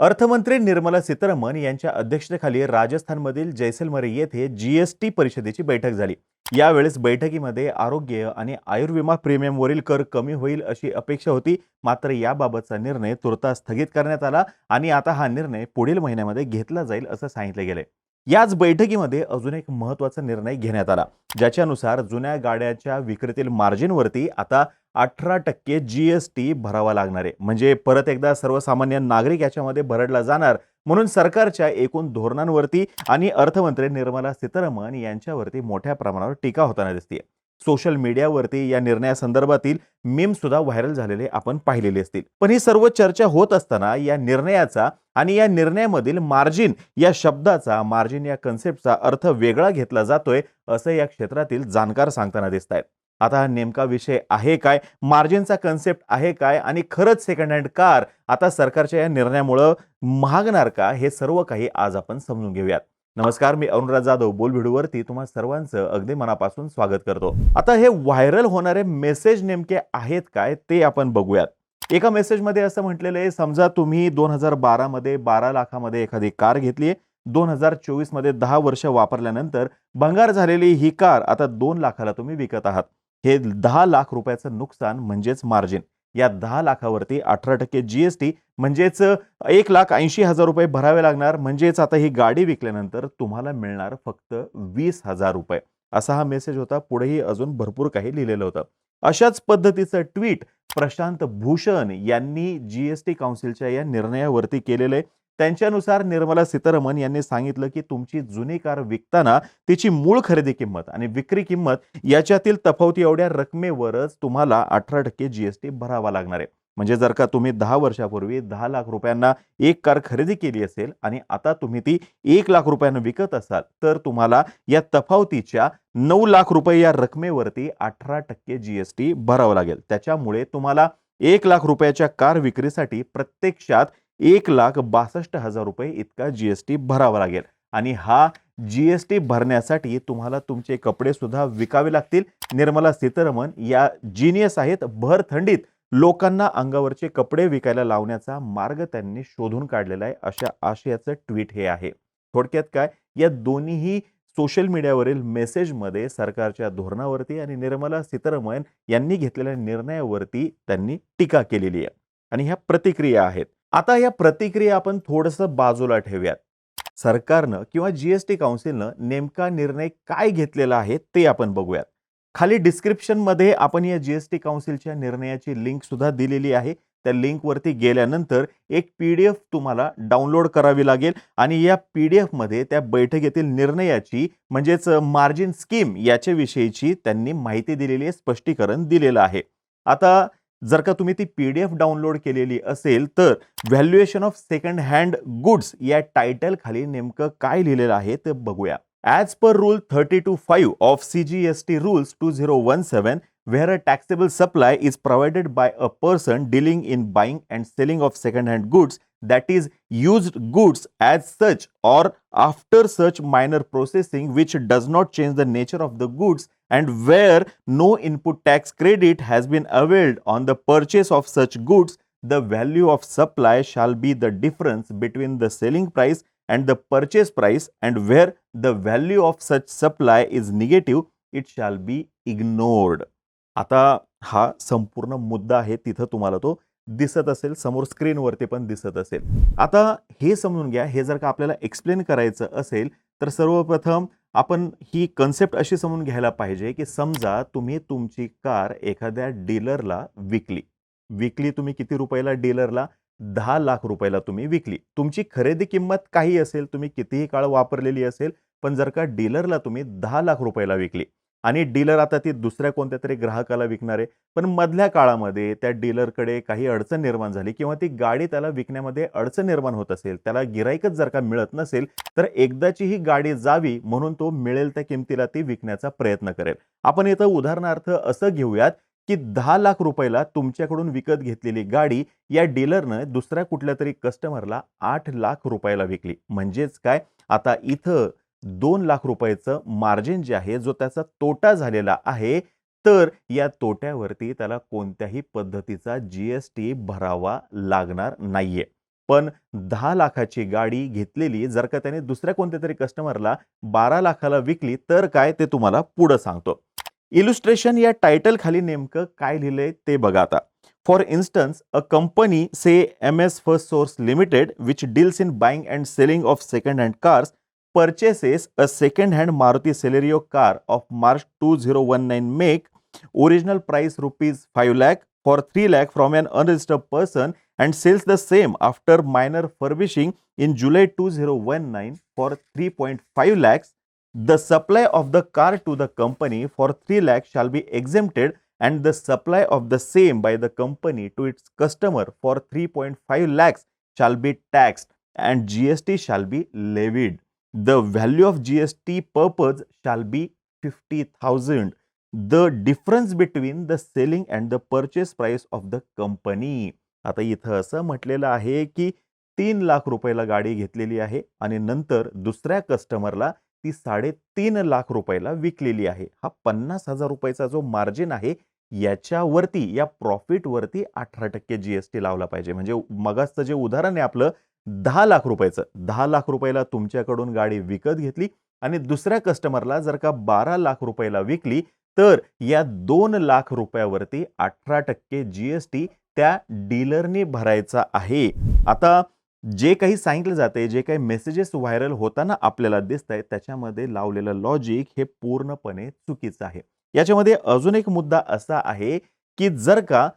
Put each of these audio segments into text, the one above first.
अर्थमंत्री निर्मला सीतारामन यांच्या अध्यक्षतेखाली राजस्थानमधील जैसलमरी येथे जीएसटी परिषदेची बैठक झाली. यावेळेस बैठकीमध्ये आरोग्य आणि आयुर्विमा प्रीमियमवरील कर कमी होईल अशी अपेक्षा होती मात्र याबाबतचा निर्णय तुर्तास स्थगित करण्यात आला आणि आता हा निर्णय पुढील महिन्यामध्ये घेतला जाईल असं सांगितलं गेलंय याच बैठकीमध्ये अजून एक महत्त्वाचा निर्णय घेण्यात आला ज्याच्यानुसार जुन्या गाड्याच्या विक्रीतील मार्जिनवरती आता अठरा टक्के जी एस टी भरावा लागणार आहे. म्हणजे परत एकदा सर्वसामान्य नागरिक याच्यामध्ये भरडला जाणार. म्हणून सरकारच्या एकूण धोरणांवरती आणि अर्थमंत्री निर्मला सीतारामन यांच्यावरती मोठ्या प्रमाणावर टीका होताना दिसते सोशल मीडियावरती या निर्णयासंदर्भातील मीम सुद्धा व्हायरल झालेले आपण पाहिलेले असतील. पण ही सर्व चर्चा होत असताना या निर्णयाचा आणि या निर्णयामधील मार्जिन या शब्दाचा मार्जिन या कन्सेप्टचा अर्थ वेगळा घेतला जातोय असं या क्षेत्रातील जाणकार सांगताना दिसत आहेत आता नेमका विषय आहे काय? मार्जिनचा कन्सेप्ट आहे काय? आणि खरंच सेकंड हँड कार आता सरकारच्या या निर्णयामुळं महागणार का? हे सर्व काही आज आपण समजून घेऊयात. नमस्कार मी अरुणराज जाधव बोल व्हिडिओवरती तुम्हा सर्वांचं अगदी मनापासून स्वागत करतो. आता हे व्हायरल होणारे मेसेज नेमके आहेत काय ते आपण बघूयात. एका मेसेजमध्ये असं म्हटलेलं आहे समजा तुम्ही दोन हजार बारामध्ये बारा लाखामध्ये एखादी कार घेतली आहे. दोन हजार चोवीसमध्ये दहा वर्ष वापरल्यानंतर भंगार झालेली ही कार आता दोन लाखाला तुम्ही विकत आहात. हे दहा लाख रुपयाचं नुकसान म्हणजेच मार्जिन. या दहा लाखावरती अठरा टक्के जी एस टी म्हणजेच एक लाख ऐंशी हजार रुपये भरावे लागणार. म्हणजेच आता ही गाडी विकल्यानंतर तुम्हाला मिळणार फक्त वीस हजार रुपये. असा हा मेसेज होता. पुढेही अजून भरपूर काही लिहिलेलं होतं. अशाच पद्धतीचं ट्विट प्रशांत भूषण यांनी जी एस टी काउन्सिलच्या या निर्णयावरती केलेलं आहे. त्यांच्यानुसार निर्मला सीतारामन यांनी सांगितलं की तुमची जुनी कार विकताना तिची मूळ खरेदी किंमत आणि विक्री किंमत याच्यातील तफावती एवढ्या रकमेवरच तुम्हाला अठरा टक्के जीएसटी भरावा लागणार आहे. म्हणजे जर का तुम्ही दहा वर्षापूर्वी दहा लाख रुपयांना एक कार खरेदी केली असेल आणि आता तुम्ही ती एक लाख रुपयांना विकत असाल तर तुम्हाला या तफावतीच्या नऊ लाख रुपये या रकमेवरती अठरा टक्के जीएसटी भरावं लागेल. त्याच्यामुळे तुम्हाला एक लाख रुपयाच्या कार विक्रीसाठी प्रत्यक्षात एक लाख बासष्ट हजार रुपये इतका जी एस टी भरावा लागेल. आणि हा जी एस टी भरण्यासाठी तुम्हाला तुमचे कपडेसुद्धा विकावे लागतील. निर्मला सीतारामन या जिनियस आहेत. भर थंडीत लोकांना अंगावरचे कपडे विकायला लावण्याचा मार्ग त्यांनी शोधून काढलेला आहे. अशा आशयाचं ट्विट हे आहे. थोडक्यात काय? या दोन्हीही सोशल मीडियावरील मेसेजमध्ये सरकारच्या धोरणावरती आणि निर्मला सीतारामन यांनी घेतलेल्या निर्णयावरती त्यांनी टीका केलेली आहे. आणि ह्या प्रतिक्रिया आहेत. आता या प्रतिक्रिया आपण थोडंसं बाजूला ठेवूयात. सरकारनं किंवा जीएसटी काउन्सिलनं नेमका निर्णय काय घेतलेला आहे ते आपण बघूयात. खाली डिस्क्रिप्शनमध्ये आपण या जीएसटी काउन्सिलच्या निर्णयाची लिंक सुद्धा दिलेली आहे. त्या लिंकवरती गेल्यानंतर एक पी डी एफ तुम्हाला डाउनलोड करावी लागेल आणि या पी डी एफमध्ये त्या बैठकीतील निर्णयाची म्हणजेच मार्जिन स्कीम याच्याविषयीची त्यांनी माहिती दिलेली आहे स्पष्टीकरण दिलेलं आहे. आता जर का तुम्ही ती पी डी एफ डाउनलोड केलेली असेल तर valuation of second hand goods या टायटल खाली नेमकं काय लिहिलेलं आहे ते बघूया. As per rule thirty two five of C G S T rules two zero one seven where a taxable supply is provided by a person dealing in buying and selling of second hand goods that is used goods as such or after such minor processing which does not change the nature of the goods and where no input tax credit has been availed on the purchase of such goods the value of supply shall be the difference between the selling price and the purchase price and where the value of such supply is negative it shall be ignored आता हा संपूर्ण मुद्दा आहे तिथं तुम्हाला तो दिसत असेल समोर स्क्रीनवरती पण दिसत असेल. आता हे समजून घ्या हे जर का आपल्याला एक्सप्लेन करायचं असेल तर सर्वप्रथम आपण ही कन्सेप्ट अशी समजून घ्यायला पाहिजे की समजा तुम्ही तुमची कार एखाद्या डीलरला विकली. विकली तुम्ही किती रुपयाला डीलरला दहा लाख रुपयाला तुम्ही विकली. तुमची खरेदी किंमत काही असेल तुम्ही कितीही काळ वापरलेली असेल पण जर का डीलरला तुम्ही दहा लाख रुपयाला विकली आणि डीलर आता ती दुसऱ्या कोणत्या तरी ग्राहकाला विकणार आहे. पण मधल्या काळामध्ये त्या डीलरकडे काही अडचण निर्माण झाली किंवा ती गाडी त्याला विकण्यामध्ये अडचण निर्माण होत असेल त्याला गिराईकच जर का मिळत नसेल तर एकदाची ही गाडी जावी म्हणून तो मिळेल त्या किमतीला ती विकण्याचा प्रयत्न करेल. आपण इथं उदाहरणार्थ असं घेऊयात की दहा लाख रुपयाला तुमच्याकडून विकत घेतलेली गाडी या डीलरनं दुसऱ्या कुठल्या तरी कस्टमरला आठ लाख रुपयाला विकली. म्हणजेच काय? आता इथं दोन लाख रुपयाचं मार्जिन जे आहे जो त्याचा तोटा झालेला आहे तर या तोट्यावरती त्याला कोणत्याही पद्धतीचा जी एस टी भरावा लागणार नाहीये. पण दहा लाखाची गाडी घेतलेली जर का त्याने दुसऱ्या कोणत्या तरी कस्टमरला बारा लाखाला विकली तर काय ते तुम्हाला पुढं सांगतो. इलुस्ट्रेशन या टायटल खाली नेमकं काय लिहिलंय ते बघा आता. For instance a company say M S First Source Limited which deals in buying and selling of second hand cars purchases a second hand Maruti Celerio car of March 2019 make, original price rupees 5 lakh for 3 lakh from an unregistered person and sells the same after minor furbishing in July 2019 for 3.5 lakhs. The supply of the car to the company for 3 lakhs shall be exempted and the supply of the same by the company to its customer for 3.5 lakhs shall be taxed and GST shall be levied. The value of G S T purpose shall be fifty thousand the difference between the selling and the purchase price of the company आता इथं असं म्हटलेलं आहे की तीन लाख रुपयाला गाडी घेतलेली आहे आणि नंतर दुसऱ्या कस्टमरला ती साडेतीन लाख रुपयाला विकलेली आहे. हा पन्नास हजार रुपयाचा जो मार्जिन आहे याच्यावरती या प्रॉफिटवरती अठरा टक्के जी एस टी लावला पाहिजे. म्हणजे मगाचं जे उदाहरण आहे आपलं दहा लाख रुपयाचं. दहा लाख रुपयाला तुमच्याकडून गाडी विकत घेतली आणि दुसऱ्या कस्टमरला जर का बारा लाख रुपयाला विकली तर या दोन लाख रुपयावरती अठरा टक्के जीएसटी त्या डीलरने भरायचा आहे. आता जे काही सांगितलं जाते जे काही मेसेजेस व्हायरल होताना आपल्याला दिसत आहेत त्याच्यामध्ये लावलेलं लॉजिक हे पूर्णपणे चुकीचं आहे. याच्यामध्ये अजून एक मुद्दा असा आहे की जर का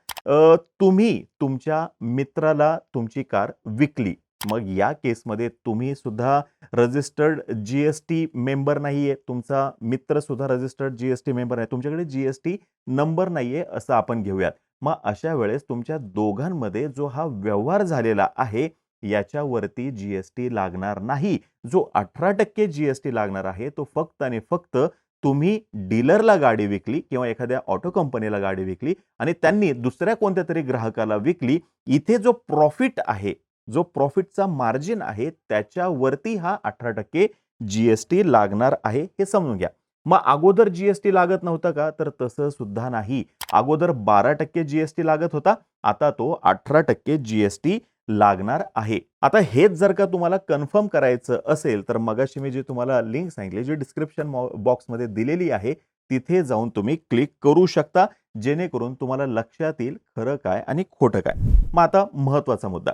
तुम्ही तुमच्या मित्राला तुमची कार विकली मग या केसमध्ये तुम्ही सुद्धा registered G S T member नाही आहे तुमचा मित्र सुद्धा registered G S T member नाही तुमच्याकडे जी एस टी नंबर नाही आहे असं आपण घेऊयात. मग अशा वेळेस तुमच्या दोघांमध्ये जो हा व्यवहार झालेला आहे याच्यावरती जी एस टी लागणार नाही. जो अठरा टक्के जी एस टी लागणार आहे तो फक्त आणि फक्त तुम्ही डीलरला गाडी विकली किंवा एखाद्या ऑटो कंपनीला गाडी विकली आणि त्यांनी दुसऱ्या कोणत्या तरी ग्राहकाला विकली. इथे जो प्रॉफिट आहे जो प्रॉफिटचा मार्जिन आहे त्याच्यावरती हा अठरा टक्के जीएसटी लागणार आहे हे समजून घ्या. मग अगोदर जीएसटी लागत नव्हता का? तर तसं सुद्धा नाही. अगोदर बारा टक्के जीएसटी लागत होता. आता तो अठरा टक्के जीएसटी लागणार आहे. आता हेच जर का तुम्हाला कन्फर्म करायचं असेल तर मगाशी मी जी तुम्हाला लिंक सांगितली जी डिस्क्रिप्शन बॉक्समध्ये दिलेली आहे तिथे जाऊन तुम्ही क्लिक करू शकता जेणेकरून तुम्हाला लक्षात येईल खरं काय आणि खोटं काय. मग आता महत्त्वाचा मुद्दा.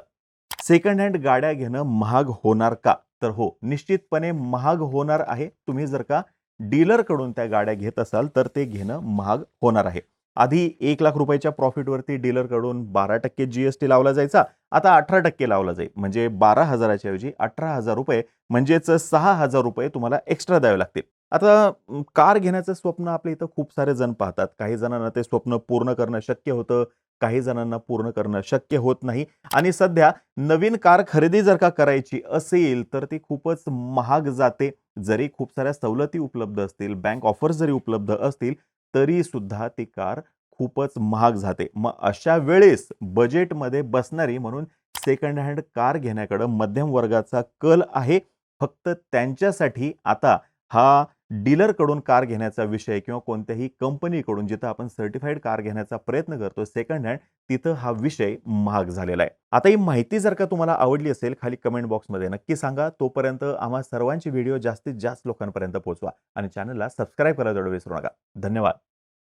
सेकंड हँड गाड्या घेणं महाग होणार का? तर हो निश्चितपणे महाग होणार आहे. तुम्ही जर का डीलरकडून त्या गाड्या घेत असाल तर ते घेणं महाग होणार आहे. आधी एक लाख रुपयाच्या प्रॉफिटवरती डीलरकडून बारा टक्के जीएसटी लावला जायचा आता अठरा टक्के लावला जाईल. म्हणजे बारा हजाराच्या ऐवजी अठरा हजार रुपये म्हणजेच सहा हजार रुपये तुम्हाला एक्स्ट्रा द्यावे लागतील. आता कार घेण्याचं स्वप्न आपल्या इथं खूप सारे जण पाहतात. काही जणांना ते स्वप्न पूर्ण करणं शक्य होतं. काही जणांना पूर्ण करणं शक्य होत नाही. आणि सध्या नवीन कार खरेदी जर का करायची असेल तर ती खूपच महाग जाते. जरी खूप साऱ्या सवलती उपलब्ध असतील बँक ऑफर्स जरी उपलब्ध असतील तरी सुद्धा ती कार खूपच महाग जाते. मग अशा वेळेस बजेटमध्ये बसणारी म्हणून सेकंड हँड कार घेण्याकडं मध्यम वर्गाचा कल आहे. फक्त त्यांच्यासाठी आता हा डीलरकडून कार घेण्याचा विषय किंवा कोणत्याही कंपनीकडून जिथं आपण सर्टिफाईड कार घेण्याचा प्रयत्न करतो सेकंड हँड तिथं हा विषय महाग झालेला आहे. आता ही माहिती जर का तुम्हाला आवडली असेल खाली कमेंट बॉक्समध्ये नक्की सांगा. तोपर्यंत आम्हा सर्वांची व्हिडिओ जास्तीत जास्त लोकांपर्यंत पोहोचवा आणि चॅनलला सबस्क्राईब करायला विसरू नका. धन्यवाद.